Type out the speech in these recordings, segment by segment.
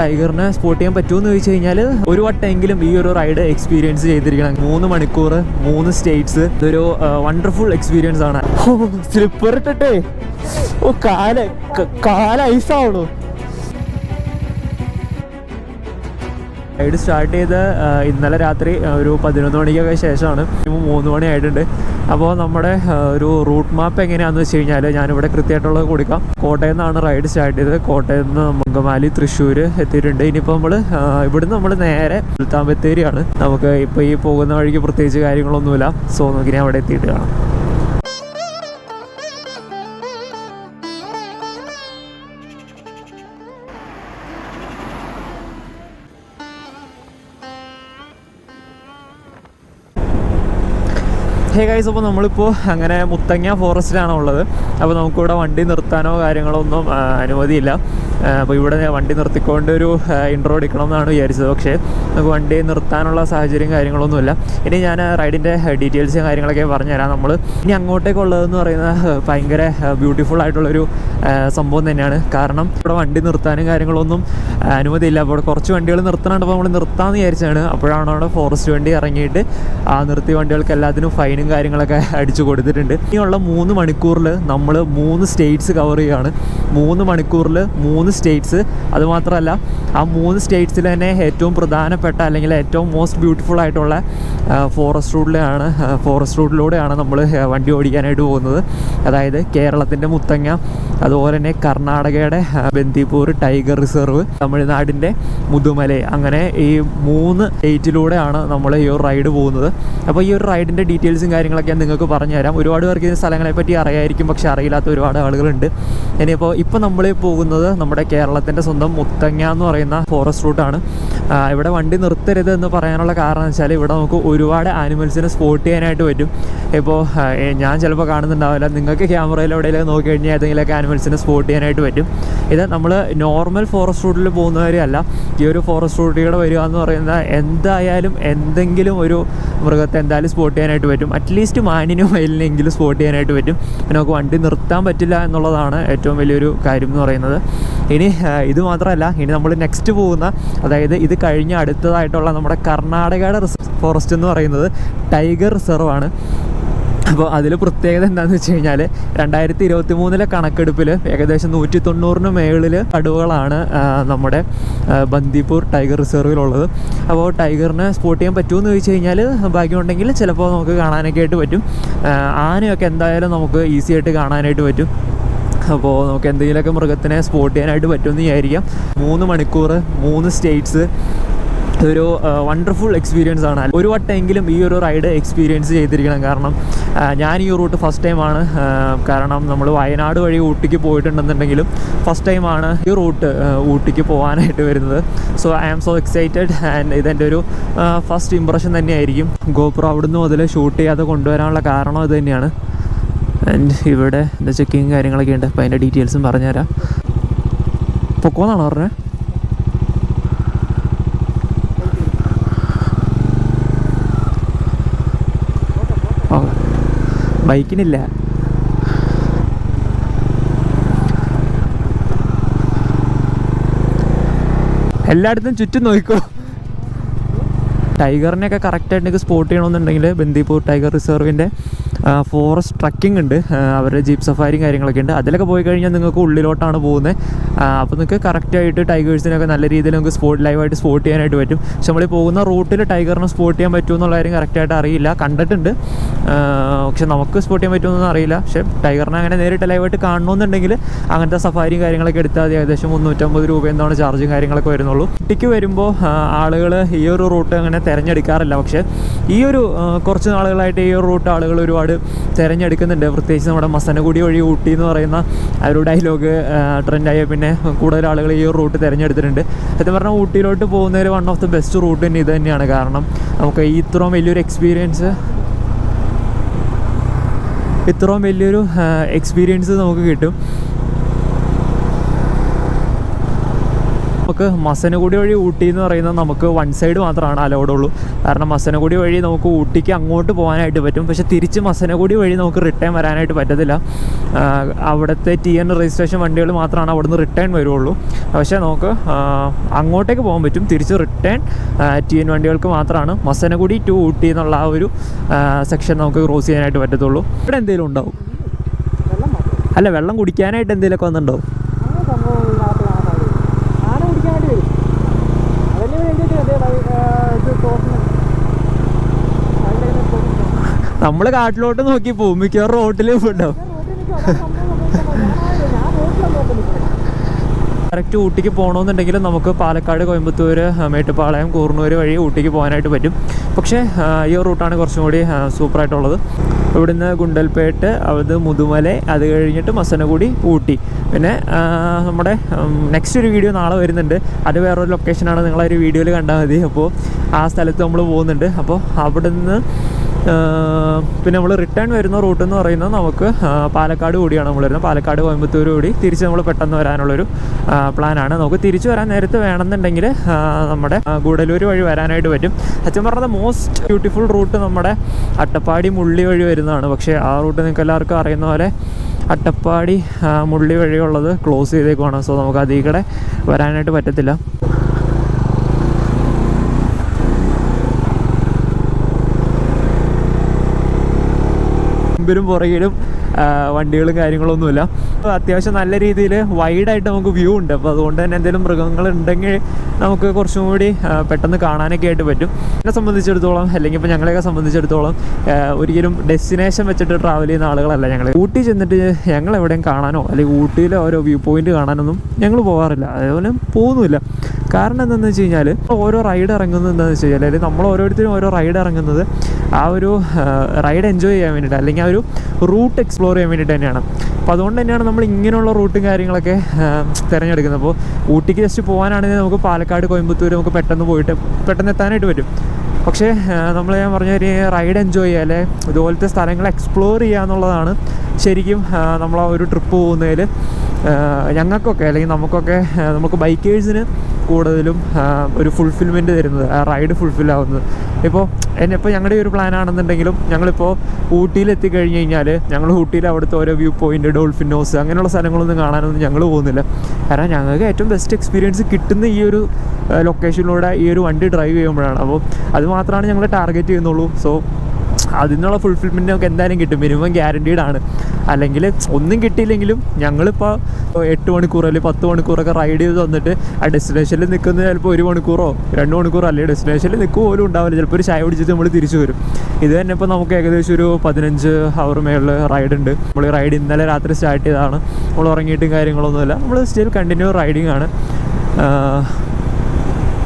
ടൈഗറിനെ sport ചെയ്യാൻ പറ്റുമെന്ന് ചോദിച്ചു കഴിഞ്ഞാൽ ഒരു വട്ടമെങ്കിലും ഈ ഒരു റൈഡ് എക്സ്പീരിയൻസ് ചെയ്തിരിക്കണം. മൂന്ന് മണിക്കൂർ മൂന്ന് സ്റ്റേറ്റ്സ് ഇതൊരു വണ്ടർഫുൾ എക്സ്പീരിയൻസ് ആണ്. സ്ലിപ്പർ ഇട്ടിട്ടേ. ഓ കാല കാല ഐസാവണു റൈഡ് സ്റ്റാർട്ട് ചെയ്ത് ഇന്നലെ രാത്രി ഒരു പതിനൊന്ന് മണിക്കൊക്കെ ശേഷമാണ്. ഇപ്പോൾ മൂന്ന് മണി ആയിട്ടുണ്ട്. അപ്പോൾ നമ്മുടെ ഒരു റൂട്ട് മാപ്പ് എങ്ങനെയാണെന്ന് വെച്ച് കഴിഞ്ഞാൽ ഞാനിവിടെ കൃത്യമായിട്ടുള്ളത് കൊടുക്കാം. കോട്ടയം നിന്നാണ് റൈഡ് സ്റ്റാർട്ട് ചെയ്തത്. കോട്ടയം നിന്ന് മങ്കമാലി തൃശ്ശൂർ എത്തിയിട്ടുണ്ട്. ഇനിയിപ്പോൾ നമ്മൾ ഇവിടുന്ന് നമ്മൾ നേരെ സുൽത്താൻ ബത്തേരിയാണ്. നമുക്ക് ഇപ്പോൾ ഈ പോകുന്ന വഴിക്ക് പ്രത്യേകിച്ച് കാര്യങ്ങളൊന്നുമില്ല. സോ നമുക്കിനി അവിടെ എത്തിയിട്ട് കാണാം. ഹേ ഗൈസ് അപ്പോൾ നമ്മളിപ്പോൾ അങ്ങനെ മുത്തങ്ങ ഫോറസ്റ്റിലാണ് ഉള്ളത്. അപ്പോൾ നമുക്കിവിടെ വണ്ടി നിർത്താനോ കാര്യങ്ങളോ ഒന്നും അനുമതിയില്ല. അപ്പോൾ ഇവിടെ വണ്ടി നിർത്തിക്കൊണ്ട് ഒരു ഇൻട്രോ എടുക്കണം എന്നാണ് വിചാരിച്ചത്. പക്ഷേ നമുക്ക് വണ്ടി നിർത്താനുള്ള സാഹചര്യം കാര്യങ്ങളൊന്നുമില്ല. ഇനി ഞാൻ റൈഡിന്റെ ഡീറ്റെയിൽസും കാര്യങ്ങളൊക്കെ പറഞ്ഞുതരാം. നമ്മൾ ഇനി അങ്ങോട്ടേക്കുള്ളതെന്ന് പറയുന്നത് ഭയങ്കര ബ്യൂട്ടിഫുൾ ആയിട്ടുള്ളൊരു സംഭവം തന്നെയാണ്. കാരണം ഇവിടെ വണ്ടി നിർത്താനും കാര്യങ്ങളൊന്നും അനുമതിയില്ല. അപ്പോൾ കുറച്ച് വണ്ടികൾ നിർത്തണുണ്ട്. അപ്പോൾ നമ്മൾ നിർത്താമെന്ന് വിചാരിച്ചാണ് അപ്പോഴാണ് അവിടെ ഫോറസ്റ്റ് വണ്ടി ഇറങ്ങിയിട്ട് ആ നിർത്തിയ വണ്ടികൾക്ക് എല്ലാത്തിനും ഫൈനും കാര്യങ്ങളൊക്കെ അടിച്ചു കൊടുത്തിട്ടുണ്ട്. ഇനിയുള്ള മൂന്ന് മണിക്കൂറിൽ നമ്മൾ മൂന്ന് സ്റ്റേറ്റ്സ് കവർ ചെയ്യുകയാണ്. മൂന്ന് മണിക്കൂറിൽ മൂന്ന് സ്റ്റേറ്റ്സ്. അതുമാത്രമല്ല ആ മൂന്ന് സ്റ്റേറ്റ്സിൽ തന്നെ ഏറ്റവും പ്രധാനപ്പെട്ട അല്ലെങ്കിൽ ഏറ്റവും മോസ്റ്റ് ബ്യൂട്ടിഫുൾ ആയിട്ടുള്ള ഫോറസ്റ്റ് റൂട്ടിലാണ് ഫോറസ്റ്റ് റൂട്ടിലൂടെയാണ് നമ്മൾ വണ്ടി ഓടിക്കാനായിട്ട് പോകുന്നത്. അതായത് കേരളത്തിന്റെ മുത്തങ്ങ അതുപോലെ തന്നെ കർണാടകയുടെ ബന്ദിപ്പൂർ ടൈഗർ റിസർവ് തമിഴ്നാടിന്റെ മുതുമല. അങ്ങനെ ഈ മൂന്ന് സ്റ്റേറ്റിലൂടെയാണ് നമ്മൾ ഈ ഒരു റൈഡ് പോകുന്നത്. അപ്പോൾ ഈ ഒരു റൈഡിന്റെ ഡീറ്റെയിൽസും കാര്യങ്ങളൊക്കെ ഞാൻ നിങ്ങൾക്ക് പറഞ്ഞുതരാം. ഒരുപാട് പേർക്ക് ഇതിന് സ്ഥലങ്ങളെ പറ്റി അറിയായിരിക്കും പക്ഷേ അറിയില്ലാത്ത ഒരുപാട് ആളുകളുണ്ട്. ഇനിയിപ്പോൾ ഇപ്പോൾ നമ്മൾ പോകുന്നത് നമ്മുടെ കേരളത്തിന്റെ സ്വന്തം മുത്തങ്ങ എന്ന് പറയുന്ന ഫോറസ്റ്റ് റൂട്ടാണ് ഇവിടെ വണ്ടി നിർത്തരുത് എന്ന് പറയാനുള്ള കാരണം എന്ന് വെച്ചാൽ ഇവിടെ നമുക്ക് ഒരുപാട് ആനിമൽസിനെ സ്പോട്ട് ചെയ്യാനായിട്ട് പറ്റും. ഇപ്പോൾ ഞാൻ ചിലപ്പോൾ കാണുന്നുണ്ടാവില്ല. നിങ്ങൾക്ക് ക്യാമറയിൽ എവിടെയെങ്കിലും നോക്കി കഴിഞ്ഞാൽ ഏതെങ്കിലുമൊക്കെ ആനിമൽസിനെ സ്പോട്ട് ചെയ്യാനായിട്ട് പറ്റും. ഇത് നമ്മൾ നോർമൽ ഫോറസ്റ്റ് റൂട്ടിൽ പോകുന്നവരെയല്ല ഈ ഒരു ഫോറസ്റ്റ് റൂട്ടിലൂടെ വരിക എന്ന് പറയുന്നത് എന്തായാലും എന്തെങ്കിലും ഒരു മൃഗത്തെ എന്തായാലും സ്പോട്ട് ചെയ്യാനായിട്ട് പറ്റും. അറ്റ്ലീസ്റ്റ് മാനിനും മയിലിനെങ്കിലും സ്പോട്ട് ചെയ്യാനായിട്ട് പറ്റും. പിന്നെ നമുക്ക് വണ്ടി നിർത്താൻ പറ്റില്ല എന്നുള്ളതാണ് ഏറ്റവും വലിയൊരു കാര്യം എന്ന് പറയുന്നത്. ഇനി ഇത് മാത്രമല്ല ഇനി നമ്മൾ നെക്സ്റ്റ് പോകുന്ന അതായത് ഇത് കഴിഞ്ഞ് അടുത്തതായിട്ടുള്ള നമ്മുടെ കർണാടകയുടെ ഫോറസ്റ്റ് എന്ന് പറയുന്നത് ടൈഗർ റിസർവ് ആണ്. അപ്പോൾ അതിൽ പ്രത്യേകത എന്താണെന്ന് വെച്ച് കഴിഞ്ഞാൽ രണ്ടായിരത്തി ഇരുപത്തി മൂന്നിലെ കണക്കെടുപ്പിൽ ഏകദേശം നൂറ്റി തൊണ്ണൂറിന് മേളിൽ കടുവകളാണ് നമ്മുടെ ബന്ദിപ്പൂർ ടൈഗർ റിസർവിലുള്ളത്. അപ്പോൾ ടൈഗറിനെ സ്പോട്ട് ചെയ്യാൻ പറ്റുമെന്ന് ചോദിച്ചു കഴിഞ്ഞാൽ ഭാഗ്യമുണ്ടെങ്കിൽ ചിലപ്പോൾ നമുക്ക് കാണാനൊക്കെ ആയിട്ട് പറ്റും. ആനയൊക്കെ എന്തായാലും നമുക്ക് ഈസി ആയിട്ട് കാണാനായിട്ട് പറ്റും. അപ്പോൾ നമുക്ക് എന്തെങ്കിലുമൊക്കെ മൃഗത്തിനെ സ്പോട്ട് ചെയ്യാനായിട്ട് പറ്റുമെന്ന് വിചാരിക്കാം. മൂന്ന് മണിക്കൂർ മൂന്ന് സ്റ്റേറ്റ്സ് ഇതൊരു വണ്ടർഫുൾ എക്സ്പീരിയൻസ് ആണ്. ഒരു വട്ടമെങ്കിലും ഈ ഒരു റൈഡ് എക്സ്പീരിയൻസ് ചെയ്തിരിക്കണം. കാരണം ഞാൻ ഈ റൂട്ട് ഫസ്റ്റ് ടൈമാണ് കാരണം നമ്മൾ വയനാട് വഴി ഊട്ടിക്ക് പോയിട്ടുണ്ടെന്നുണ്ടെങ്കിലും ഫസ്റ്റ് ടൈമാണ് ഈ റൂട്ട് ഊട്ടിക്ക് പോകാനായിട്ട് വരുന്നത്. So I am so excited and ഇതെന്റെ ഒരു ഫസ്റ്റ് ഇമ്പ്രഷൻ തന്നെയായിരിക്കും. ഗോപ്രോ അവിടുന്ന് മുതൽ ഷൂട്ട് ചെയ്യാതെ കൊണ്ടുവരാനുള്ള കാരണം ഇത് തന്നെയാണ്. ആൻഡ് ഇവിടെ എന്താ ചെക്കിങ് കാര്യങ്ങളൊക്കെ ഉണ്ട്. അപ്പോൾ അതിന്റെ ഡീറ്റെയിൽസും പറഞ്ഞുതരാം. പൊക്കോന്നാണോ പറഞ്ഞത് ബൈക്കിനില്ല. എല്ലായിടത്തും ചുറ്റും നോക്കിക്കോ. ടൈഗറിനെയൊക്കെ കറക്റ്റായിട്ട് സ്പോട്ട് ചെയ്യണമെന്നുണ്ടെങ്കിൽ ബന്ദിപ്പൂർ ടൈഗർ റിസർവിന്റെ ഫോറസ്റ്റ് ട്രക്കിംഗ് ഉണ്ട്. അവരുടെ ജീപ്പ് സഫാരിയും കാര്യങ്ങളൊക്കെ ഉണ്ട്. അതിലൊക്കെ പോയി കഴിഞ്ഞാൽ നിങ്ങൾക്ക് ഉള്ളിലോട്ടാണ് പോകുന്നത്. അപ്പോൾ നിങ്ങൾക്ക് കറക്റ്റായിട്ട് ടൈഗേഴ്സിനൊക്കെ നല്ല രീതിയിൽ നമുക്ക് സ്പോട്ട് ലൈവായിട്ട് സ്പോട്ട് ചെയ്യാനായിട്ട് പറ്റും. പക്ഷെ നമ്മൾ പോകുന്ന റൂട്ടിൽ ടൈഗറിനെ സ്പോട്ട് ചെയ്യാൻ പറ്റുമോ എന്നുള്ള കാര്യം കറക്റ്റായിട്ട് അറിയില്ല. കണ്ടിട്ടുണ്ട്. പക്ഷെ നമുക്ക് സ്പോട്ട് ചെയ്യാൻ പറ്റുമെന്നൊന്നും അറിയില്ല. പക്ഷേ ടൈഗറിനെ അങ്ങനെ നേരിട്ട് ലൈവായിട്ട് കാണണമെന്നുണ്ടെങ്കിൽ അങ്ങനത്തെ സഫാരിയും കാര്യങ്ങളൊക്കെ എടുത്താൽ മതി. ഏകദേശം മുന്നൂറ്റമ്പത് രൂപ എന്താണ് ചാർജും കാര്യങ്ങളൊക്കെ വരുന്നുള്ളൂ. ഒറ്റയ്ക്ക് വരുമ്പോൾ ആളുകൾ ഈ ഒരു റൂട്ട് അങ്ങനെ തിരഞ്ഞെടുക്കാറില്ല. പക്ഷേ ഈ ഒരു കുറച്ച് നാളുകളായിട്ട് ഈ ഒരു റൂട്ട് ആളുകൾ ഒരുപാട് തിരഞ്ഞെടുക്കുന്നുണ്ട്. പ്രത്യേകിച്ച് നമ്മുടെ മസനഗുടി വഴി ഊട്ടി എന്ന് പറയുന്ന ഒരു ഡയലോഗ് ട്രെൻഡായ പിന്നെ കൂടുതൽ ആളുകൾ ഈ ഒരു റൂട്ട് തിരഞ്ഞെടുത്തിട്ടുണ്ട്. സത്യം പറഞ്ഞാൽ ഊട്ടിയിലോട്ട് പോകുന്നതിൽ one of the best route തന്നെ ഇത് തന്നെയാണ്. കാരണം നമുക്ക് ഈ ഇത്രയും വലിയൊരു എക്സ്പീരിയൻസ് ഇത്രയും വലിയൊരു എക്സ്പീരിയൻസ് നമുക്ക് കിട്ടും. നമുക്ക് മസനഗുഡി വഴി ഊട്ടി എന്ന് പറയുന്നത് നമുക്ക് വൺ സൈഡ് മാത്രമാണ് അലൗഡ് ഉള്ളൂ. കാരണം മസനഗുഡി വഴി നമുക്ക് ഊട്ടിക്ക് അങ്ങോട്ട് പോകാനായിട്ട് പറ്റും. പക്ഷെ തിരിച്ച് മസനഗുഡി വഴി നമുക്ക് റിട്ടേൺ വരാനായിട്ട് പറ്റത്തില്ല. അവിടുത്തെ ടി എൻ രജിസ്ട്രേഷൻ വണ്ടികൾ മാത്രമാണ് അവിടുന്ന് റിട്ടേൺ വരുള്ളൂ. പക്ഷേ നമുക്ക് അങ്ങോട്ടേക്ക് പോകാൻ പറ്റും. തിരിച്ച് റിട്ടേൺ ടി എൻ വണ്ടികൾക്ക് മാത്രമാണ്. മസനഗുഡി ടു ഊട്ടി എന്നുള്ള ആ ഒരു സെക്ഷൻ നമുക്ക് ക്രോസ് ചെയ്യാനായിട്ട് പറ്റത്തുള്ളൂ. ഇവിടെ എന്തെങ്കിലും ഉണ്ടാവും? അല്ല വെള്ളം കുടിക്കാനായിട്ട് എന്തെങ്കിലുമൊക്കെ വന്നിട്ടുണ്ടാവും അങ്ങനെ സംഭവം ഇതിനകത്ത് കാണാൻ സാധ്യത ആന കുടിക്കാനായിട്ട് വരും അതല്ലേ ഇവിടെ എഴുതിയിട്ട് അതേ വഴി, ആ, ഇത് തോട്ടം അതിന്റെ നമ്മൾ കാട്ടിലോട്ട് നോക്കി പോകും മിക്കവാറും റോട്ടിൽ ഉണ്ടാവും കറക്റ്റ് ഊട്ടിക്ക് പോകണമെന്നുണ്ടെങ്കിൽ നമുക്ക് പാലക്കാട് കോയമ്പത്തൂർ മേട്ടുപ്പാളയം കൂർണൂർ വഴി ഊട്ടിക്ക് പോകാനായിട്ട് പറ്റും. പക്ഷേ ഈ റൂട്ടാണ് കുറച്ചും കൂടി സൂപ്പറായിട്ടുള്ളത്. ഇവിടുന്ന് ഗുണ്ടൽപേട്ട് അത് മുതുമല അത് കഴിഞ്ഞിട്ട് മസനഗുടി ഊട്ടി. പിന്നെ നമ്മുടെ നെക്സ്റ്റ് ഒരു വീഡിയോ നാളെ വരുന്നുണ്ട്. അത് വേറൊരു ലൊക്കേഷനാണ് നിങ്ങളൊരു വീഡിയോയിൽ കണ്ടാൽ മതി. അപ്പോൾ ആ സ്ഥലത്ത് നമ്മൾ പോകുന്നുണ്ട്. അപ്പോൾ അവിടുന്ന് പിന്നെ നമ്മൾ റിട്ടേൺ വരുന്ന റൂട്ട് എന്ന് പറയുന്നത് നമുക്ക് പാലക്കാട് കൂടിയാണ് നമ്മൾ വരുന്നത്. പാലക്കാട് കോയമ്പത്തൂർ കൂടി തിരിച്ച് നമ്മൾ പെട്ടെന്ന് വരാനുള്ളൊരു പ്ലാനാണ് നമുക്ക് തിരിച്ചു വരാൻ നേരത്ത് വേണമെന്നുണ്ടെങ്കിൽ നമ്മുടെ ഗൂഡലൂർ വഴി വരാനായിട്ട് പറ്റും. സത്യം പറഞ്ഞത് മോസ്റ്റ് ബ്യൂട്ടിഫുൾ റൂട്ട് നമ്മുടെ അട്ടപ്പാടി മുള്ളി വഴി വരുന്നതാണ്. പക്ഷേ ആ റൂട്ട് നിങ്ങൾക്ക് എല്ലാവർക്കും അറിയുന്ന പോലെ അട്ടപ്പാടി മുള്ളി വഴിയുള്ളത് ക്ലോസ് ചെയ്തേക്കുവാണ്. സോ നമുക്ക് അതിൽ കൂടെ വരാനായിട്ട് പറ്റത്തില്ല. മുമ്പിലും പുറകിലും വണ്ടികളും കാര്യങ്ങളൊന്നുമില്ല. അപ്പോൾ അത്യാവശ്യം നല്ല രീതിയിൽ വൈഡായിട്ട് നമുക്ക് വ്യൂ ഉണ്ട്. അപ്പോൾ അതുകൊണ്ട് തന്നെ എന്തെങ്കിലും മൃഗങ്ങൾ ഉണ്ടെങ്കിൽ നമുക്ക് കുറച്ചും കൂടി പെട്ടെന്ന് കാണാനൊക്കെ ആയിട്ട് പറ്റും. എന്നെ സംബന്ധിച്ചിടത്തോളം അല്ലെങ്കിൽ ഇപ്പോൾ ഞങ്ങളെയൊക്കെ സംബന്ധിച്ചിടത്തോളം ഒരിക്കലും ഡെസ്റ്റിനേഷൻ വെച്ചിട്ട് ട്രാവൽ ചെയ്യുന്ന ആളുകളല്ല ഞങ്ങൾ ഊട്ടി ചെന്നിട്ട് ഞങ്ങൾ എവിടെയും കാണാനോ അല്ലെങ്കിൽ ഊട്ടിയിലെ ഓരോ വ്യൂ പോയിന്റ് കാണാനൊന്നും ഞങ്ങൾ പോകാറില്ല അതേപോലെ പോകുന്നുമില്ല കാരണം എന്താണെന്ന് വെച്ച് കഴിഞ്ഞാൽ ഓരോ റൈഡ് ഇറങ്ങുന്നത് എന്താണെന്ന് വെച്ച് കഴിഞ്ഞാൽ നമ്മൾ ഓരോരുത്തരും ഓരോ റൈഡ് ഇറങ്ങുന്നത് ആ ഒരു റൈഡ് എൻജോയ് ചെയ്യാൻ വേണ്ടിയിട്ട് അല്ലെങ്കിൽ ആ ഒരു റൂട്ട് എക്സ്പ്ലോർ ചെയ്യാൻ വേണ്ടിയിട്ട് തന്നെയാണ്. അപ്പോൾ അതുകൊണ്ട് തന്നെയാണ് നമ്മൾ ഇങ്ങനെയുള്ള റൂട്ടും കാര്യങ്ങളൊക്കെ തിരഞ്ഞെടുക്കുന്നത്. അപ്പോൾ ഊട്ടിക്ക് ജസ്റ്റ് പോകാനാണെങ്കിൽ നമുക്ക് പാലക്കാട് കോയമ്പത്തൂർ നമുക്ക് പെട്ടെന്ന് പോയിട്ട് പെട്ടെന്ന് എത്താനായിട്ട് പറ്റും. പക്ഷേ നമ്മൾ ഞാൻ പറഞ്ഞ ഒരു റൈഡ് എൻജോയ് ചെയ്യുക അല്ലെ ഇതുപോലത്തെ സ്ഥലങ്ങൾ എക്സ്പ്ലോർ ചെയ്യുക എന്നുള്ളതാണ് ശരിക്കും നമ്മൾ ഒരു ട്രിപ്പ് പോകുന്നതിൽ ഞങ്ങൾക്കൊക്കെ അല്ലെങ്കിൽ നമുക്കൊക്കെ നമുക്ക് ബൈക്കേഴ്സിന് കൂടുതലും ഒരു ഫുൾഫിൽമെന്റ് തരുന്നത് ആ റൈഡ് ഫുൾഫിൽ ആവുന്നത്. ഇപ്പോൾ എന്നെ ഇപ്പോൾ ഞങ്ങളുടെ ഒരു പ്ലാൻ ആണെന്നുണ്ടെങ്കിലും ഞങ്ങളിപ്പോൾ ഊട്ടിയിൽ എത്തിക്കഴിഞ്ഞ് കഴിഞ്ഞാൽ ഞങ്ങൾ ഊട്ടിയിൽ അവിടുത്തെ ഓരോ വ്യൂ പോയിന്റ് ഡോൾഫിൻ നോസ് അങ്ങനെയുള്ള സ്ഥലങ്ങളൊന്നും കാണാനൊന്നും ഞങ്ങൾ പോകുന്നില്ല. കാരണം ഞങ്ങൾക്ക് ഏറ്റവും ബെസ്റ്റ് എക്സ്പീരിയൻസ് കിട്ടുന്ന ഈ ഒരു ലൊക്കേഷനിലൂടെ ഈ ഒരു വണ്ടി ഡ്രൈവ് ചെയ്യുമ്പോഴാണ്. അപ്പോൾ അത് മാത്രമാണ് ഞങ്ങൾ ടാർഗറ്റ് ചെയ്യുന്നുള്ളൂ. സോ അതിനുള്ള ഫുൾഫിൽമെന്റ് നമുക്ക് എന്തായാലും കിട്ടും. മിനിമം ഗ്യാരണ്ടീഡ് ആണ്. അല്ലെങ്കിൽ ഒന്നും കിട്ടിയില്ലെങ്കിലും ഞങ്ങളിപ്പോൾ എട്ട് മണിക്കൂർ അല്ലെങ്കിൽ പത്ത് മണിക്കൂറൊക്കെ റൈഡ് ചെയ്ത് വന്നിട്ട് ആ ഡെസ്റ്റിനേഷനിൽ നിൽക്കുന്നത് ചിലപ്പോൾ ഒരു മണിക്കൂറോ രണ്ട് മണിക്കൂറോ അല്ലെങ്കിൽ ഡെസ്റ്റിനേഷനിൽ നിൽക്കുക പോലും ഉണ്ടാവില്ല. ചിലപ്പോൾ ഒരു ചായ പിടിച്ചിട്ട് നമ്മൾ തിരിച്ചു വരും. ഇത് തന്നെ ഇപ്പോൾ നമുക്ക് ഏകദേശം ഒരു പതിനഞ്ച് അവർ മേളിൽ റൈഡ് ഉണ്ട്. നമ്മൾ റൈഡ് ഇന്നലെ രാത്രി സ്റ്റാർട്ട് ചെയ്തതാണ്. നമ്മൾ ഉറങ്ങിയിട്ടും കാര്യങ്ങളൊന്നുമില്ല. നമ്മൾ സ്റ്റിൽ കണ്ടിന്യൂ റൈഡിങ് ആണ്.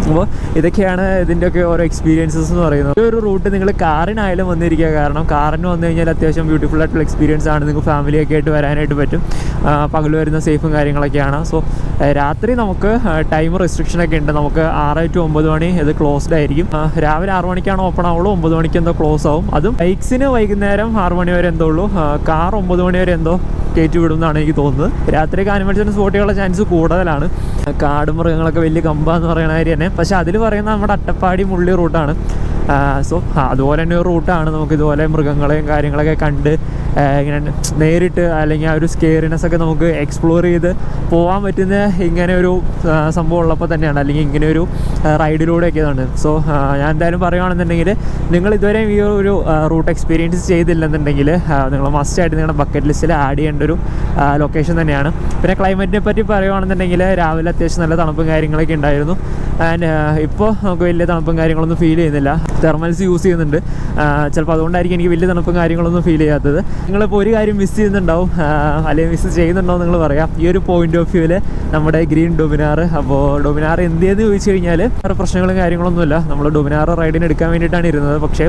അപ്പോൾ ഇതൊക്കെയാണ് ഇതിന്റെയൊക്കെ ഓരോ എക്സ്പീരിയൻസസ് എന്ന് പറയുന്നത്. ഈ ഒരു റൂട്ട് നിങ്ങൾ കാറിനായാലും വന്നിരിക്കുക. കാരണം കാറിന് വന്നു കഴിഞ്ഞാൽ അത്യാവശ്യം ബ്യൂട്ടിഫുൾ ആയിട്ടുള്ള എക്സ്പീരിയൻസ് ആണ്. നിങ്ങൾക്ക് ഫാമിലിയൊക്കെ ആയിട്ട് വരാനായിട്ട് പറ്റും. പകൽ വരുന്ന സേഫും കാര്യങ്ങളൊക്കെയാണ്. സോ രാത്രി നമുക്ക് ടൈം റെസ്ട്രിക്ഷനൊക്കെ ഉണ്ട്. നമുക്ക് ആറ് ടു ഒമ്പത് മണി ഇത് ക്ലോസ്ഡ് ആയിരിക്കും. രാവിലെ ആറ് മണിക്കാണ് ഓപ്പൺ ആവുള്ളൂ. ഒമ്പത് മണിക്ക് എന്തോ ക്ലോസ് ആവും. അതും ബൈക്സിന് വൈകുന്നേരം ആറ് മണി വരെ എന്തോ ഉള്ളൂ. കാർ ഒമ്പത് മണി വരെ എന്തോ കയറ്റി വിടും എന്നാണ് എനിക്ക് തോന്നുന്നത്. രാത്രിയൊക്കെ ആനിമൽസിന് സ്പോട്ട് ചെയ്യാനുള്ള ചാൻസ് കൂടുതലാണ്. കാടും മൃഗങ്ങളൊക്കെ വലിയ കമ്പാന്ന് പറയുന്ന കാര്യം തന്നെ. പക്ഷേ അതിൽ പറയുന്ന നമ്മുടെ അട്ടപ്പാടി മുള്ളി റൂട്ടാണ്. സോ അതുപോലെ തന്നെ ഒരു റൂട്ടാണ് നമുക്ക് ഇതുപോലെ മൃഗങ്ങളെയും കാര്യങ്ങളൊക്കെ കണ്ട് ഇങ്ങനെ നേരിട്ട് അല്ലെങ്കിൽ ആ ഒരു സ്കെയറിനെസ് ഒക്കെ നമുക്ക് എക്സ്പ്ലോർ ചെയ്ത് പോകാൻ പറ്റുന്ന ഇങ്ങനെ ഒരു സംഭവം ഉള്ളപ്പോൾ തന്നെയാണ്. അല്ലെങ്കിൽ ഇങ്ങനെ ഒരു റൈഡിലൂടെ ഒക്കെയാണ് സോ ഞാൻ എന്തായാലും പറയുകയാണെന്നുണ്ടെങ്കിൽ നിങ്ങൾ ഇതുവരെയും ഈ ഒരു റൂട്ട് എക്സ്പീരിയൻസ് ചെയ്തില്ലെന്നുണ്ടെങ്കിൽ നിങ്ങൾ മസ്റ്റായിട്ട് നിങ്ങളുടെ ബക്കറ്റ് ലിസ്റ്റിൽ ആഡ് ചെയ്യേണ്ട ഒരു ലൊക്കേഷൻ തന്നെയാണ്. പിന്നെ ക്ലൈമറ്റിനെ പറ്റി പറയുകയാണെന്നുണ്ടെങ്കിൽ രാവിലെ അത്യാവശ്യം നല്ല തണുപ്പും കാര്യങ്ങളൊക്കെ ഉണ്ടായിരുന്നു. ആൻഡ് ഇപ്പോൾ നമുക്ക് വലിയ തണുപ്പും കാര്യങ്ങളൊന്നും ഫീൽ ചെയ്യുന്നില്ല. തെർമൽസ് യൂസ് ചെയ്യുന്നുണ്ട്. ചിലപ്പോൾ അതുകൊണ്ടായിരിക്കും എനിക്ക് വലിയ തണുപ്പും കാര്യങ്ങളൊന്നും ഫീൽ ചെയ്യാത്തത്. നിങ്ങളിപ്പോൾ ഒരു കാര്യം മിസ് ചെയ്യുന്നുണ്ടാവും. അല്ലെങ്കിൽ മിസ് ചെയ്യുന്നുണ്ടോ നിങ്ങൾ പറയാം. ഈ ഒരു പോയിന്റ് ഓഫ് വ്യൂവിൽ നമ്മുടെ ഗ്രീൻ ഡൊമിനാർ. അപ്പോൾ ഡൊമിനാർ എന്തെന്ന് ചോദിച്ചു കഴിഞ്ഞാൽ വേറെ പ്രശ്നങ്ങളും കാര്യങ്ങളൊന്നുമില്ല. നമ്മൾ ഡൊമിനാർ റൈഡിന് എടുക്കാൻ വേണ്ടിയിട്ടാണ് ഇരുന്നത്. പക്ഷേ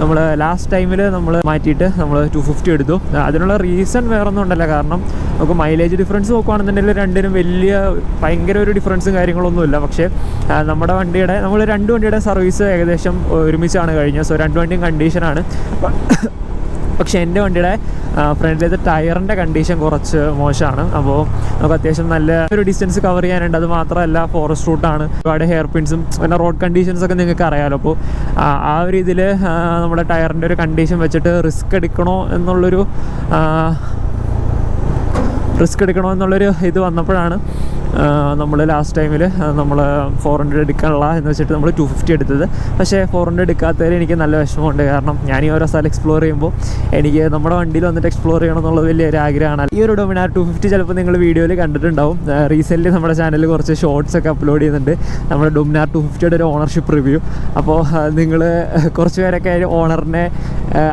നമ്മൾ ലാസ്റ്റ് ടൈമിൽ നമ്മൾ മാറ്റിയിട്ട് നമ്മൾ ടു ഫിഫ്റ്റി എടുത്തു. അതിനുള്ള റീസൺ വേറെ ഒന്നും ഉണ്ടല്ല. കാരണം നമുക്ക് മൈലേജ് ഡിഫറൻസ് നോക്കുകയാണെന്നുണ്ടെങ്കിൽ രണ്ടിനും വലിയ ഭയങ്കര ഒരു ഡിഫറൻസും കാര്യങ്ങളൊന്നുമില്ല. പക്ഷേ നമ്മുടെ വണ്ടിയുടെ നമ്മൾ രണ്ട് വണ്ടിയുടെ സർവീസ് ഏകദേശം ഒരുമിച്ചാണ് കഴിഞ്ഞത്. സോ രണ്ട് വണ്ടിയും കണ്ടീഷനാണ് പക്ഷേ എന്റെ വണ്ടിയുടെ ഫ്രണ്ടിലത്തെ ടയറിന്റെ കണ്ടീഷൻ കുറച്ച് മോശമാണ്. അപ്പോൾ നമുക്ക് അത്യാവശ്യം നല്ല ഒരു ഡിസ്റ്റൻസ് കവർ ചെയ്യാനുണ്ട്. അത് മാത്രമല്ല ഫോറസ്റ്റ് റൂട്ടാണ് ഒരുപാട് ഹെയർ പിൻസും പിന്നെ റോഡ് കണ്ടീഷൻസ് ഒക്കെ നിങ്ങൾക്ക് അറിയാമല്ലോ അപ്പോൾ ആ ഒരു ഇതിൽ നമ്മുടെ ടയറിന്റെ ഒരു കണ്ടീഷൻ വെച്ചിട്ട് റിസ്ക് എടുക്കണോ എന്നുള്ളൊരു റിസ്ക് എടുക്കണോ എന്നുള്ളൊരു ഇത് വന്നപ്പോഴാണ് നമ്മൾ ലാസ്റ്റ് ടൈമിൽ നമ്മൾ ഫോർ ഹൺഡ്രഡ് എടുക്കാനുള്ള എന്ന് വെച്ചിട്ട് നമ്മൾ ടു ഫിഫ്റ്റി എടുത്തത്. പക്ഷേ ഫോർ ഹൺഡ്രഡ് എടുക്കാത്തതിൽ എനിക്ക് നല്ല വിഷമമുണ്ട്. കാരണം ഞാൻ ഈ ഓരോ സ്ഥലം എക്സ്പ്ലോർ ചെയ്യുമ്പോൾ എനിക്ക് നമ്മുടെ വണ്ടിയിൽ വന്നിട്ട് എക്സ്പ്ലോർ ചെയ്യണം എന്നുള്ളത് വലിയൊരു ആഗ്രഹമാണ്. ഈ ഒരു ഡൊമിനാർ ടു ഫിഫ്റ്റി ചിലപ്പോൾ നിങ്ങൾ വീഡിയോയിൽ കണ്ടിട്ടുണ്ടാവും. റീസെന്റ്ലി നമ്മുടെ ചാനലിൽ കുറച്ച് ഷോർട്സ് ഒക്കെ അപ്ലോഡ് ചെയ്യുന്നുണ്ട്. നമ്മുടെ ഡൊമിനാർ ടു ഫിഫ്റ്റിയുടെ ഒരു ഓണർഷിപ്പ് റിവ്യൂ അപ്പോൾ നിങ്ങൾ കുറച്ച് പേരൊക്കെ ഓണറിനെ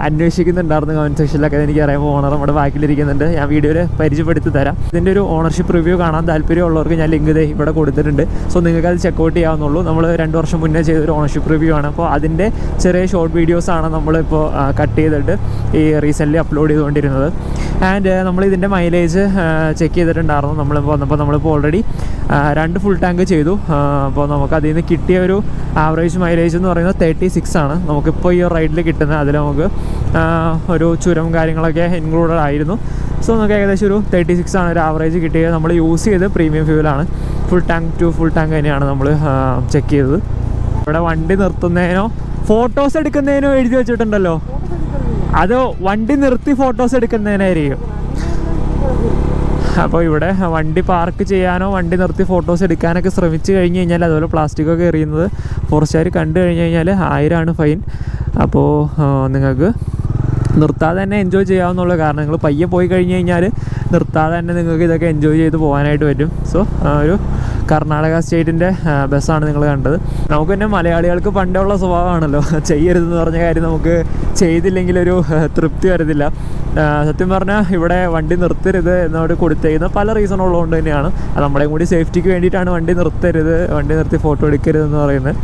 അന്വേഷിക്കുന്നുണ്ടായിരുന്നു കമന്റ് സെക്ഷനിലൊക്കെ എനിക്ക് അറിയാമ്പോൾ ഓണർ നമ്മുടെ ബാക്കിലിരിക്കുന്നുണ്ട്. ഞാൻ വീഡിയോയിൽ പരിചയപ്പെടുത്തി തരാം. ഇതിന്റെ ഒരു ഓണർഷിപ്പ് റിവ്യൂ കാണാൻ താല്പര്യമുള്ളവർക്ക് ഞാൻ ലിങ്ക് ഇതേ ഇവിടെ കൊടുത്തിട്ടുണ്ട്. സോ നിങ്ങൾക്ക് അത് ചെക്കൗട്ട് ചെയ്യാവുന്നുള്ളൂ. നമ്മൾ രണ്ട് വർഷം മുന്നേ ചെയ്തൊരു ഓണർഷിപ്പ് റിവ്യൂ ആണ്. അപ്പോൾ അതിന്റെ ചെറിയ ഷോർട്ട് വീഡിയോസാണ് നമ്മളിപ്പോൾ കട്ട് ചെയ്തിട്ട് ഈ റീസെന്റ്ലി അപ്ലോഡ് ചെയ്തുകൊണ്ടിരുന്നത്. ആൻഡ് നമ്മൾ ഇതിന്റെ മൈലേജ് ചെക്ക് ചെയ്തിട്ടുണ്ടായിരുന്നു. നമ്മൾ വന്നപ്പോൾ നമ്മളിപ്പോൾ ഓൾറെഡി രണ്ട് ഫുൾ ടാങ്ക് ചെയ്തു. അപ്പോൾ നമുക്ക് അതിൽ നിന്ന് കിട്ടിയ ഒരു ആവറേജ് മൈലേജ് എന്ന് പറയുന്നത് തേർട്ടി സിക്സ് ആണ്. നമുക്കിപ്പോൾ ഈ റൈഡിൽ കിട്ടുന്നത്. അതിൽ നമുക്ക് ഒരു ചുരം കാര്യങ്ങളൊക്കെ ഇൻക്ലൂഡഡ് ആയിരുന്നു. സോ നമുക്ക് ഏകദേശം ഒരു തേർട്ടി സിക്സ് ആണ് ഒരു ആവറേജ് കിട്ടിയത്. നമ്മൾ യൂസ് ചെയ്ത് premium ഫ്യൂലാണ് full tank to full tank തന്നെയാണ് നമ്മൾ ചെക്ക് ചെയ്തത്. ഇവിടെ വണ്ടി നിർത്തുന്നതിനോ ഫോട്ടോസ് എടുക്കുന്നതിനോ എഴുതി വെച്ചിട്ടുണ്ടല്ലോ. അത് വണ്ടി നിർത്തി ഫോട്ടോസ് എടുക്കുന്നതിനായിരിക്കും. അപ്പോൾ ഇവിടെ വണ്ടി പാർക്ക് ചെയ്യാനോ വണ്ടി നിർത്തി ഫോട്ടോസ് എടുക്കാനൊക്കെ ശ്രമിച്ചു കഴിഞ്ഞ് കഴിഞ്ഞാൽ അതുപോലെ പ്ലാസ്റ്റിക്കൊക്കെ എറിയുന്നത് ഫോറസ്റ്റുകാർ കണ്ടു കഴിഞ്ഞ് കഴിഞ്ഞാൽ ആയിരമാണ് ഫൈൻ അപ്പോൾ നിങ്ങൾക്ക് നിർത്താതെ തന്നെ എൻജോയ് കാരണം നിങ്ങൾ പയ്യെ പോയി കഴിഞ്ഞ് കഴിഞ്ഞാൽ നിർത്താതെ തന്നെ നിങ്ങൾക്ക് ഇതൊക്കെ എൻജോയ് ചെയ്ത് പോകാനായിട്ട് പറ്റും. സോ ഒരു കർണാടക സ്റ്റേറ്റിന്റെ ബസ്സാണ് നിങ്ങൾ കണ്ടത്. നമുക്ക് പിന്നെ മലയാളികൾക്ക് പണ്ടുള്ള സ്വഭാവമാണല്ലോ. ചെയ്യരുതെന്ന് പറഞ്ഞ കാര്യം നമുക്ക് ചെയ്തില്ലെങ്കിലൊരു തൃപ്തി വരത്തില്ല. സത്യം പറഞ്ഞാൽ ഇവിടെ വണ്ടി നിർത്തരുത് എന്നോട് കൊടുത്തേക്കുന്ന പല റീസൺ ഉള്ളതുകൊണ്ട് തന്നെയാണ്. അത് നമ്മുടെയും കൂടി സേഫ്റ്റിക്ക് വേണ്ടിയിട്ടാണ് വണ്ടി നിർത്തരുത് വണ്ടി നിർത്തി ഫോട്ടോ എടുക്കരുതെന്ന് പറയുന്നത്.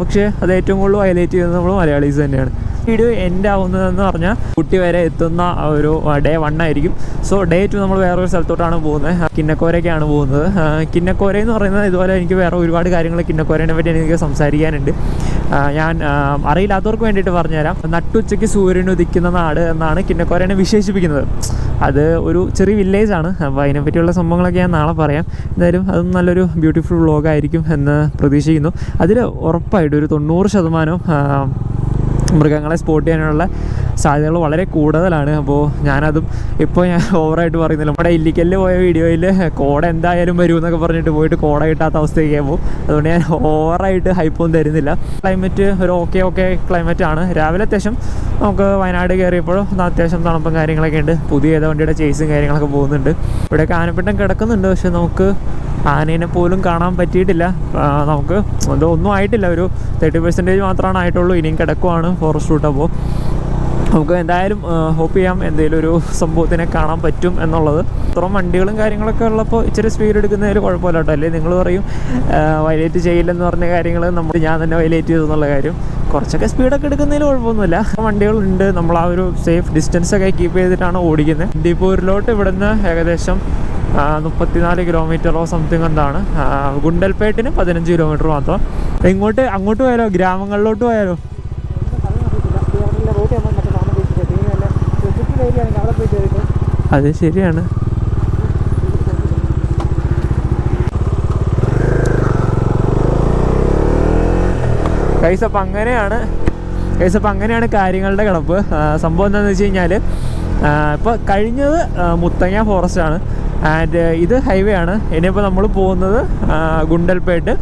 പക്ഷേ അത് ഏറ്റവും കൂടുതൽ വയലേറ്റ് ചെയ്യുന്നത് നമ്മൾ മലയാളീസ് തന്നെയാണ്. വീഡിയോ എൻഡ് ആവുന്നതെന്ന് പറഞ്ഞാൽ കുട്ടി വരെ എത്തുന്ന ഒരു ഡേ വൺ ആയിരിക്കും. സോ ഡേ ടു നമ്മൾ വേറൊരു സ്ഥലത്തോട്ടാണ് പോകുന്നത്. കിന്നക്കോരയ്ക്കാണ് പോകുന്നത്. കിന്നക്കോര എന്ന് പറയുന്നത് ഇതുപോലെ എനിക്ക് വേറെ ഒരുപാട് കാര്യങ്ങൾ കിന്നക്കോരേനെ പറ്റി എനിക്ക് സംസാരിക്കാനുണ്ട്. ഞാൻ അറിയില്ലാത്തവർക്ക് വേണ്ടിയിട്ട് പറഞ്ഞുതരാം. നട്ടുച്ചയ്ക്ക് സൂര്യൻ ഉദിക്കുന്ന നാട് എന്നാണ് കിന്നക്കോരേനെ വിശേഷിപ്പിക്കുന്നത്. അത് ഒരു ചെറിയ വില്ലേജ് ആണ്. അപ്പോൾ അതിനെപ്പറ്റിയുള്ള സംഭവങ്ങളൊക്കെ ഞാൻ നാളെ പറയാം. എന്തായാലും അതും നല്ലൊരു ബ്യൂട്ടിഫുൾ വ്ളോഗായിരിക്കും എന്ന് പ്രതീക്ഷിക്കുന്നു. അതിൽ ഉറപ്പായിട്ടും ഒരു തൊണ്ണൂറ് ശതമാനം മൃഗങ്ങളെ സ്പോട്ട് ചെയ്യാനുള്ള സാധ്യതകൾ വളരെ കൂടുതലാണ്. അപ്പോൾ ഞാനതും ഇപ്പോൾ ഞാൻ ഓവറായിട്ട് പറയുന്നില്ല. നമ്മുടെ ഇല്ലിക്കല്ല് പോയ വീഡിയോയിൽ കോട എന്തായാലും വരും എന്നൊക്കെ പറഞ്ഞിട്ട് പോയിട്ട് കോട കിട്ടാത്ത അവസ്ഥയൊക്കെ ആകുമ്പോൾ അതുകൊണ്ട് ഞാൻ ഓവറായിട്ട് ഹൈപ്പൊന്നും തരുന്നില്ല. ക്ലൈമറ്റ് ഒരു ഓക്കെ ഓക്കെ ക്ലൈമറ്റ് ആണ്. രാവിലെ അത്യാവശ്യം നമുക്ക് വയനാട് കയറിയപ്പോൾ അത്യാവശ്യം തണുപ്പും കാര്യങ്ങളൊക്കെ ഉണ്ട്. പുതിയ ഏതോ വണ്ടിയുടെ ചേസും കാര്യങ്ങളൊക്കെ പോകുന്നുണ്ട്. ഇവിടെ ആനപ്പിട്ടം കിടക്കുന്നുണ്ട്. പക്ഷെ നമുക്ക് ആനേനെ പോലും കാണാൻ പറ്റിയിട്ടില്ല. നമുക്ക് എന്തോ ഒന്നും ആയിട്ടില്ല. ഒരു തേർട്ടി പെർസെന്റേജ് മാത്രമാണ് ആയിട്ടുള്ളൂ. ഇനിയും കിടക്കുവാണ് ഫോറസ്റ്റ് റൂട്ട് അപ്പോൾ. നമുക്ക് എന്തായാലും ഹോപ്പ് ചെയ്യാം എന്തെങ്കിലും ഒരു സംഭവത്തിനെ കാണാൻ പറ്റും എന്നുള്ളത്. ഇത്രയും വണ്ടികളും കാര്യങ്ങളൊക്കെ ഉള്ളപ്പോൾ ഇച്ചിരി സ്പീഡ് എടുക്കുന്നതിൽ കുഴപ്പമില്ല കേട്ടോ. അല്ലേ? നിങ്ങൾ പറയും വയലേറ്റ് ചെയ്യില്ലെന്ന് പറഞ്ഞ കാര്യങ്ങൾ നമ്മൾ ഞാൻ തന്നെ വയലേറ്റ് ചെയ്തു എന്നുള്ള കാര്യം. കുറച്ചൊക്കെ സ്പീഡൊക്കെ എടുക്കുന്നതിൽ കുഴപ്പമൊന്നുമില്ല. വണ്ടികളുണ്ട്. നമ്മൾ ആ ഒരു സേഫ് ഡിസ്റ്റൻസൊക്കെ കീപ്പ് ചെയ്തിട്ടാണ് ഓടിക്കുന്നത്. ഡിപ്പൂരിലോട്ട് ഇവിടുന്ന് ഏകദേശം മുപ്പത്തിനാല് കിലോമീറ്ററോ സംതിങ് എന്താണ്. ഗുണ്ടൽപേട്ടിന് പതിനഞ്ച് കിലോമീറ്റർ മാത്രം. ഇങ്ങോട്ട് അങ്ങോട്ട് പോയാലോ? ഗ്രാമങ്ങളിലോട്ട് പോയാലോ? അത് ശരിയാണ്. കൈസ് അപ്പം അങ്ങനെയാണ്. കൈസ് അപ്പം അങ്ങനെയാണ് കാര്യങ്ങളുടെ കിടപ്പ്. സംഭവം എന്താണെന്ന് വെച്ച് കഴിഞ്ഞാൽ ഇപ്പോൾ കഴിഞ്ഞത് മുത്തങ്ങ ഫോറസ്റ്റ് ആണ്. ആൻഡ് ഇത് ഹൈവേ ആണ്. ഇനിയിപ്പോൾ നമ്മൾ പോകുന്നത് ഗുണ്ടൽപേട്ട്.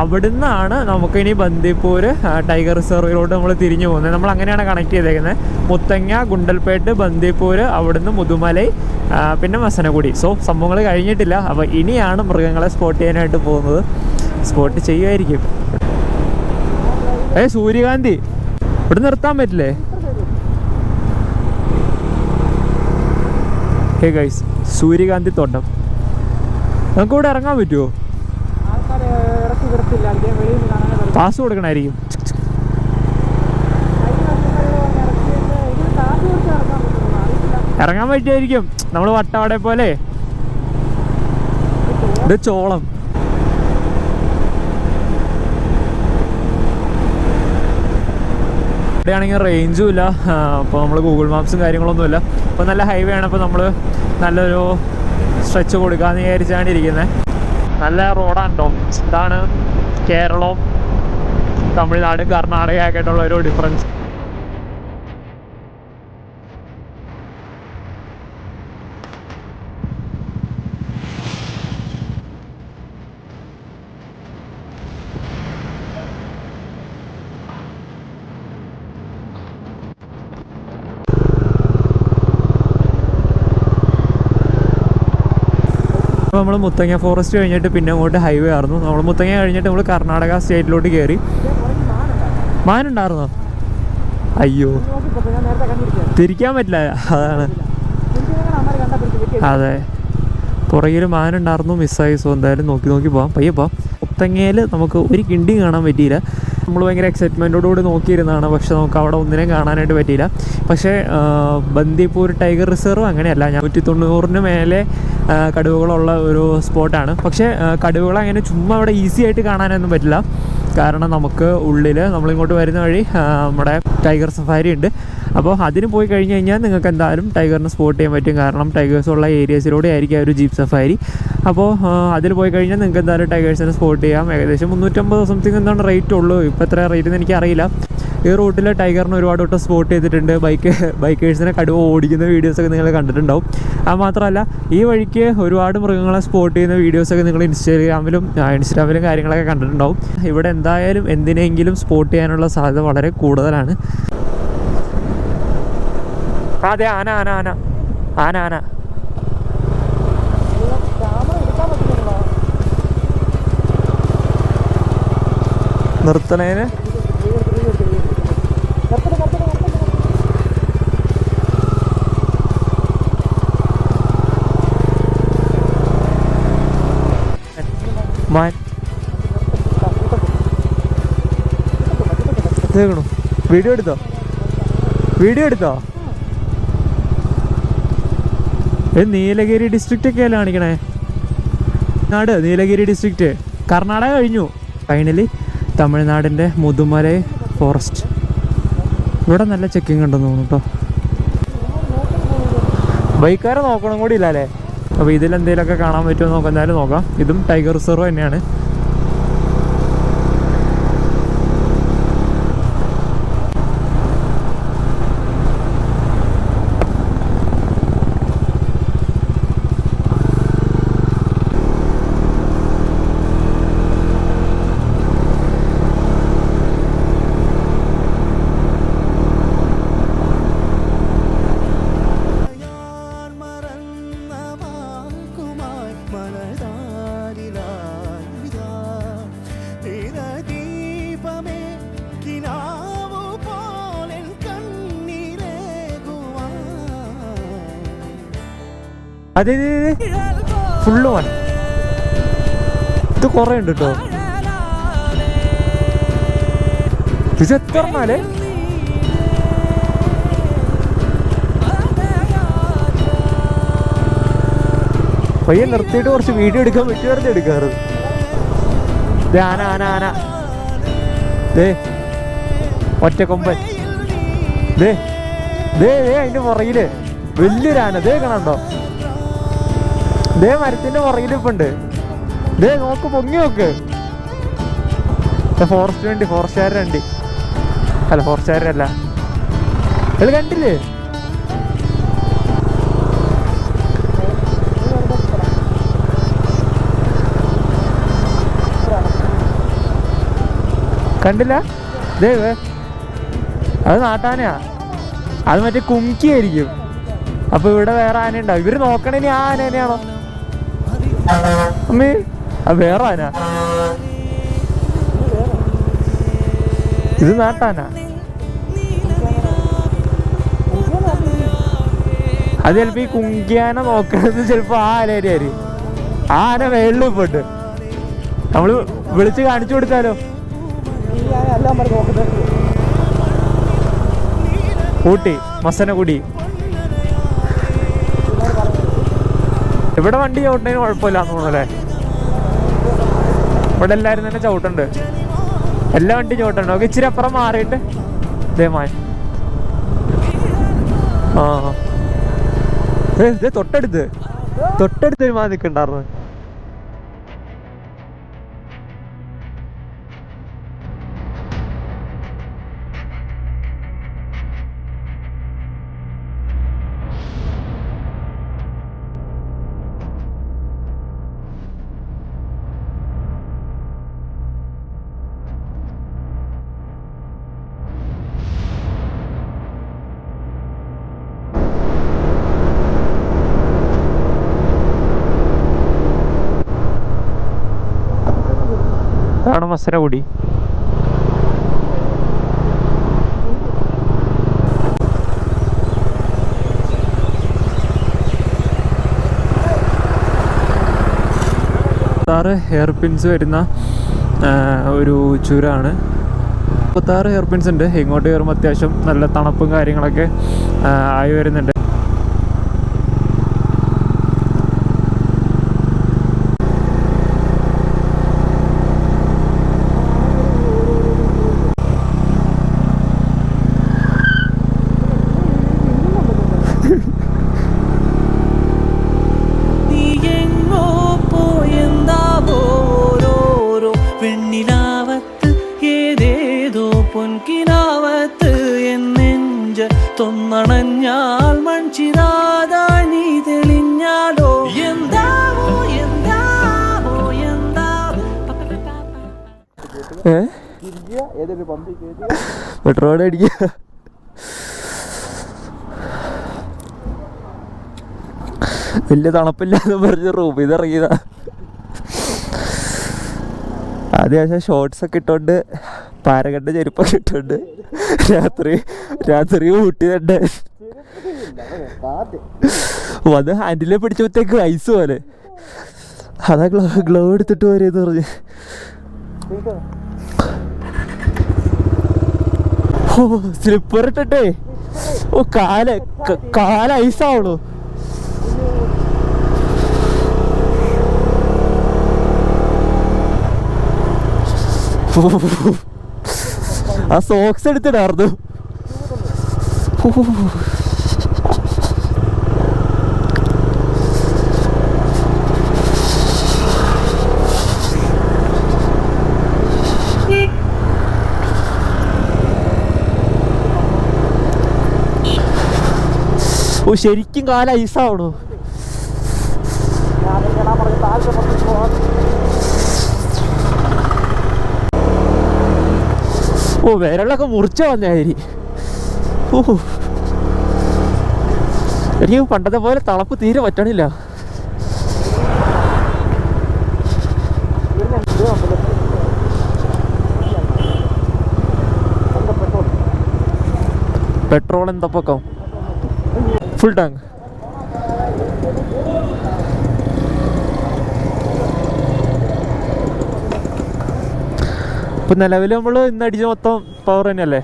അവിടുന്നാണ് നമുക്കിനി ബന്ദിപ്പൂർ ആ, ടൈഗർ റിസർവിലോട്ട് നമ്മൾ തിരിഞ്ഞു പോകുന്നത്. നമ്മൾ അങ്ങനെയാണ് കണക്ട് ചെയ്തേക്കുന്നത് മുത്തങ്ങ ഗുണ്ടൽപേട്ട് ബന്ദിപ്പൂർ അവിടുന്ന് മുതുമലൈ പിന്നെ മസനഗുടി സോ സംഭവങ്ങൾ കഴിഞ്ഞിട്ടില്ല. അപ്പോൾ ഇനിയാണ് മൃഗങ്ങളെ സ്പോട്ട് ചെയ്യാനായിട്ട് പോകുന്നത്. സ്പോട്ട് ചെയ്യുമായിരിക്കും ഏ സൂര്യകാന്തി. ഇവിടെ നിർത്താൻ പറ്റില്ലേ? ഹേ ഗൈസ് സൂര്യകാന്തി തോട്ടം നമുക്ക് ഇവിടെ ഇറങ്ങാൻ പറ്റുമോ പാസ് അറിയില്ല ഇറങ്ങാൻ പറ്റുമായിരിക്കും നമ്മൾ വട്ടവടെ പോലെ. ഇത് ചോളം. ഇവിടെയാണെങ്കിൽ റേഞ്ചും ഇല്ല. അപ്പോൾ നമ്മൾ ഗൂഗിൾ മാപ്സും കാര്യങ്ങളൊന്നുമില്ല അപ്പോൾ നല്ല ഹൈവേ ആണ്. അപ്പോൾ നമ്മൾ നല്ലൊരു സ്ട്രെച്ച് കൊടുക്കാമെന്ന് വിചാരിച്ചാണ് ഇരിക്കുന്നത് നല്ല റോഡാണ് കേട്ടോ ഇതാണ് കേരളവും തമിഴ്നാട് കർണാടക ഒക്കെ ആയിട്ടുള്ള ഒരു ഡിഫറൻസ് അപ്പോൾ നമ്മൾ മുത്തങ്ങ ഫോറസ്റ്റ് കഴിഞ്ഞിട്ട് പിന്നെ അങ്ങോട്ട് ഹൈവേ ആയിരുന്നു നമ്മൾ മുത്തങ്ങ കഴിഞ്ഞിട്ട് നമ്മൾ കർണാടക സ്റ്റേറ്റിലോട്ട് കയറി മാനുണ്ടായിരുന്നോ? അയ്യോ. തിരിക്കാൻ പറ്റില്ല. അതാണ്. അതെ. പുറകിൽ മാനുണ്ടായിരുന്നു മിസ്സായി സോ എന്തായാലും നോക്കി നോക്കി പോവാം. പയ്യെ പോവാം. മുത്തങ്ങയിൽ നമുക്ക് ഒരു കിണ്ടിയും കാണാൻ പറ്റിയില്ല. നമ്മൾ ഭയങ്കര എക്സൈറ്റ്മെന്റോടുകൂടി നോക്കിയിരുന്നതാണ്. പക്ഷെ നമുക്ക് അവിടെ ഒന്നിനെയും കാണാനായിട്ട് പറ്റിയില്ല. പക്ഷേ ബന്ദിപ്പൂർ ടൈഗർ റിസർവ് അങ്ങനെയല്ല. ഞാൻ നൂറ്റി തൊണ്ണൂറിന് മേലെ കടുവകളുള്ള ഒരു സ്പോട്ടാണ്. പക്ഷേ കടുവകൾ അങ്ങനെ ചുമ്മാ അവിടെ ഈസി ആയിട്ട് കാണാനൊന്നും പറ്റില്ല. കാരണം നമുക്ക് ഉള്ളിൽ നമ്മളിങ്ങോട്ട് വരുന്ന വഴി നമ്മുടെ ടൈഗർ സഫാരി ഉണ്ട്. അപ്പോൾ അതിന് പോയി കഴിഞ്ഞ് കഴിഞ്ഞാൽ നിങ്ങൾക്ക് എന്തായാലും ടൈഗറിനെ സ്പോട്ട് ചെയ്യാൻ പറ്റും. കാരണം ടൈഗേഴ്സ് ഉള്ള ഏരിയസിലൂടെ ആയിരിക്കും ഒരു ജീപ്പ് സഫാരി അപ്പോൾ അതിൽ പോയി കഴിഞ്ഞാൽ നിങ്ങൾക്ക് എന്തായാലും ടൈഗേഴ്സിനെ സ്പോട്ട് ചെയ്യാം. ഏകദേശം മുന്നൂറ്റമ്പത് സംതിങ് എന്താണ് റേറ്റ് ഉള്ളൂ. ഇപ്പോൾ എത്ര റേറ്റ് എന്ന് എനിക്കറിയില്ല. ഈ റൂട്ടിൽ ടൈഗറിന് ഒരുപാട് വട്ടം സ്പോട്ട് ചെയ്തിട്ടുണ്ട്. ബൈക്ക് ബൈക്കേഴ്സിനെ കടുവ ഓടിക്കുന്ന വീഡിയോസൊക്കെ നിങ്ങൾ കണ്ടിട്ടുണ്ടാവും. അത് മാത്രമല്ല ഈ വഴിക്ക് ഒരുപാട് മൃഗങ്ങളെ സ്പോട്ട് ചെയ്യുന്ന വീഡിയോസൊക്കെ നിങ്ങൾ ഇൻസ്റ്റാഗ്രാമിലും ഇൻസ്റ്റാഗ്രാമിലും കാര്യങ്ങളൊക്കെ കണ്ടിട്ടുണ്ടാവും. ഇവിടെ എന്തായാലും എന്തിനെങ്കിലും സ്പോട്ട് ചെയ്യാനുള്ള സാധ്യത വളരെ കൂടുതലാണ്. അതെ ആന ആന ആന. ആന ആന. നിർത്തണേന്. കേൾക്കണു വീഡിയോ എടുത്തോ? വീഡിയോ എടുത്തോ? ഇത് നീലഗിരി ഡിസ്ട്രിക്റ്റ് ഒക്കെ അല്ലേ കാണിക്കണേ? നാട് നീലഗിരി ഡിസ്ട്രിക്റ്റ് കർണാടക കഴിഞ്ഞു. ഫൈനലി തമിഴ്നാടിന്റെ മുതുമലൈ ഫോറസ്റ്റ് ഇവിടെ നല്ല ചെക്കിംഗ് ഉണ്ടെന്ന് തോന്നുന്നു കേട്ടോ ബൈക്കാരെ നോക്കണം കൂടി ഇല്ല അല്ലേ? അപ്പോൾ ഇതിലെന്തെങ്കിലുമൊക്കെ കാണാൻ പറ്റുമോ നോക്കാം. എന്തായാലും നോക്കാം. ഇതും ടൈഗർ റിസർവ് തന്നെയാണ്. അതെ അതെ ഫുള്ള് വൺ ഇത് കുറേ ഉണ്ട് കേട്ടോ ഇത് എത്ര എണ്ണാലേ പയ്യെ നിർത്തിയിട്ട് കുറച്ച് വീഡിയോ എടുക്കാൻ പറ്റുമായിരുന്നു എടുക്കാറ്. ദേ ആന ആന ആന. ദേ ഒറ്റക്കൊമ്പൻ ദേ ദേ ദേ അതിന്റെ പുറകിൽ. വലിയൊരു ആന. ദേ കാണണ്ടോ ദേ മരത്തിന്റെ പുറകിൽ ഇപ്പൊ ഉണ്ട്. ദേ നോക്ക് പൊങ്ങി നോക്ക്. ഫോറസ്റ്റ് വണ്ടി ഫോറസ്റ്റുകാരുടെ വണ്ടി. അല്ല ഫോറസ്റ്റുകാരല്ല ഇത് കണ്ടില്ലേ? കണ്ടില്ല? ദേ വേ. അത് നാട്ടാനയാ. അത് മറ്റേ കുമിക്കായിരിക്കും അപ്പൊ ഇവിടെ വേറെ ആന ഉണ്ടാവും ഇവർ നോക്കണേ ആ ആന തന്നെയാണോ? അമ്മേ അത് വേറെ ആന ഇത് നാട്ടാന? അത് ചിലപ്പോ ഈ കുങ്കിയാന നോക്കണത് ചിലപ്പോ ആ അലേരിയാര് ആ ആന വേളിൽ പോട്ട് നമ്മൾ വിളിച്ച് കാണിച്ചു കൊടുത്താലോ? ഊട്ടി മസനഗുടി ഇവിടെ വണ്ടി ചവിട്ടുന്നതിന് കുഴപ്പമില്ലാന്ന് തോന്നുന്നു അല്ലേ? ഇവിടെ എല്ലാവരും തന്നെ ചവിട്ടുണ്ട്. എല്ലാ വണ്ടിയും ചവിട്ടുണ്ട്. നമുക്ക് ഇച്ചിരി അപ്പുറം മാറിയിട്ട് ദേ മായ ആ. ഇത് തൊട്ടടുത്ത്. തൊട്ടടുത്ത് ഒരു മാൻ നിൽക്കണ്ടായിരുന്നു കൂടി മുപ്പത്താറ് ഹെയർ പിൻസ് വരുന്ന ഒരു ചുരാണ്. മുപ്പത്താറ് ഹെയർ പിൻസ് ഉണ്ട്. ഇങ്ങോട്ട് കയറുമ്പോൾ അത്യാവശ്യം നല്ല തണുപ്പും കാര്യങ്ങളൊക്കെ ആയി വരുന്നുണ്ട്. ഏതൊരു പമ്പിൽ കയറ്റി? പെട്രോൾ അടിക്കുക. വലിയ തണുപ്പില്ലാന്ന് പറഞ്ഞ് റൂമിൽ നിന്ന് ഇറങ്ങിയതാ. അത്യാവശ്യം ഷോർട്സ് ഒക്കെ ഇട്ടോണ്ട് പാരകണ്ട ചെരുപ്പൊക്കെ ഇട്ടോണ്ട് രാത്രി രാത്രി ഊട്ടി തന്നെ. ഹാൻഡിൽ ഹാൻഡിലെ പിടിച്ചപ്പോഴത്തേക്ക് ഐസ് പോലെ. അതാ ഗ്ലോ ഗ്ലോ എടുത്തിട്ട് പോരെന്ന് പറഞ്ഞ് ഓ സ്ലിപ്പർ ഇട്ടിട്ടേ. ഓ കാല കാല ഐസാവുള്ളൂ ആ സോക്സ് എടുത്തിടായിരുന്നു ശരിക്കും കാല ഐസാവണോ. ഓ വിരലൊക്കെ മുറിച്ച വന്നായി ഓ എനിക്ക് പണ്ടത്തെ പോലെ തളപ്പ് തീരെ പറ്റണില്ല. പെട്രോൾ എന്താ പൊക്കം? ഫുൾ ടാങ്ക് ഇപ്പൊ നിലവിൽ നമ്മൾ ഇന്ന് അടിച്ച മൊത്തം പവർ തന്നെയല്ലേ?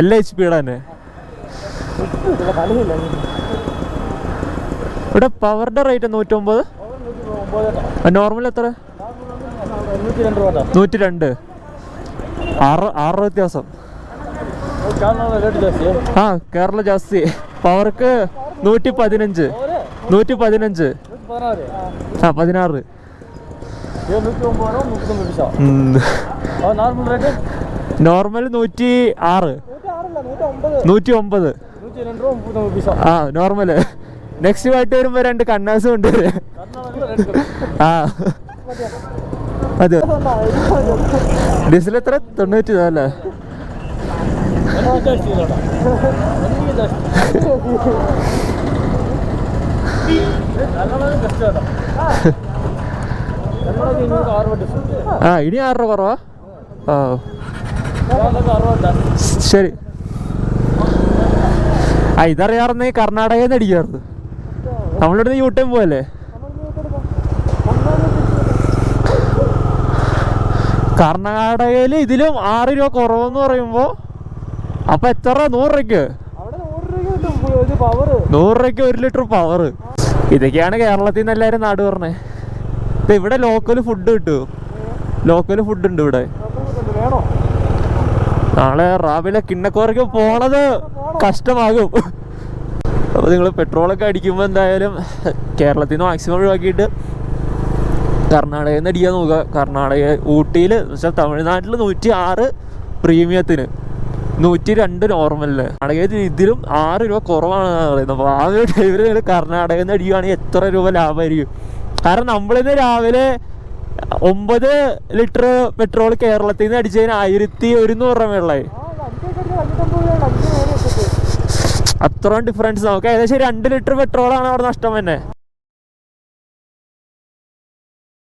എല്ലാ എച്ച് പിയുടെ തന്നെ. ഇവിടെ പവറിന്റെ റേറ്റ് നൂറ്റൊമ്പത്. നോർമൽ എത്ര? നൂറ്റി രണ്ട് ആറ് ആറ് വ്യത്യാസം. ആ കേരള ജാസ്തി. പവർക്ക് നൂറ്റി പതിനഞ്ച് നൂറ്റി പതിനഞ്ച് ആ പതിനാറ്. നോർമൽ നൂറ്റി ആറ് നൂറ്റി ഒമ്പത് ആ നോർമൽ നെക്സ്റ്റ് പാട്ട് വരുമ്പോ രണ്ട് കണ്ണാസും ഉണ്ട് ആ. അതെ. ഡീസൽ എത്ര? തൊണ്ണൂറ്റി അല്ലേ ആ ഇനി ആറ് രൂപ കുറവാ ശരി. ആ ഇതറിയാറുന്ന ഈ അടിക്കാറുണ്ട് നമ്മളിവിടുന്ന് യൂ ടൈം പോയല്ലേ? കർണാടകയിൽ ഇതിലും ആറ് രൂപ കുറവെന്ന് പറയുമ്പോ അപ്പൊ എത്ര നൂറ് രൂപയ്ക്ക്? നൂറ് രൂപയ്ക്ക് ഒരു ലിറ്റർ പവർ ഇതൊക്കെയാണ് കേരളത്തിൽ നിന്ന് എല്ലാവരും നാട് പറഞ്ഞേ. ഇപ്പൊ ഇവിടെ ലോക്കൽ ഫുഡ് കിട്ടുമോ ലോക്കൽ ഫുഡ് ഉണ്ട് ഇവിടെ. നാളെ രാവിലെ കിണ്ണക്കോറയ്ക്ക് പോണത് കഷ്ടമാകും. അപ്പോൾ നിങ്ങൾ പെട്രോളൊക്കെ അടിക്കുമ്പോൾ എന്തായാലും കേരളത്തിൽ നിന്ന് മാക്സിമം ഒഴിവാക്കിയിട്ട് കർണാടകയിൽ നിന്ന് അടിക്കാൻ നോക്കുക. കർണാടക ഊട്ടിയിൽ വെച്ചാൽ തമിഴ്നാട്ടിൽ നൂറ്റി ആറ് പ്രീമിയത്തിന് നൂറ്റി രണ്ട് നോർമലിൽ. അതായത് ഇതിലും ആറ് രൂപ കുറവാണ് പറയുന്നത്. അപ്പോൾ ആ ഒരു നിങ്ങൾ കർണാടകയിൽ അടിക്കുകയാണെങ്കിൽ എത്ര രൂപ ലാഭമായിരിക്കും കാരണം നമ്മളിന്ന് രാവിലെ ഒമ്പത് ലിറ്റർ പെട്രോൾ കേരളത്തിൽ നിന്ന് അടിച്ചതിന് ആയിരത്തി ഒരുന്നൂറ് രൂപ എത്തിട്ട് അത്രയും ഡിഫറൻസ് നമുക്ക് ഏകദേശം രണ്ട് ലിറ്റർ പെട്രോളാണ് അവിടെ നഷ്ടം തന്നെ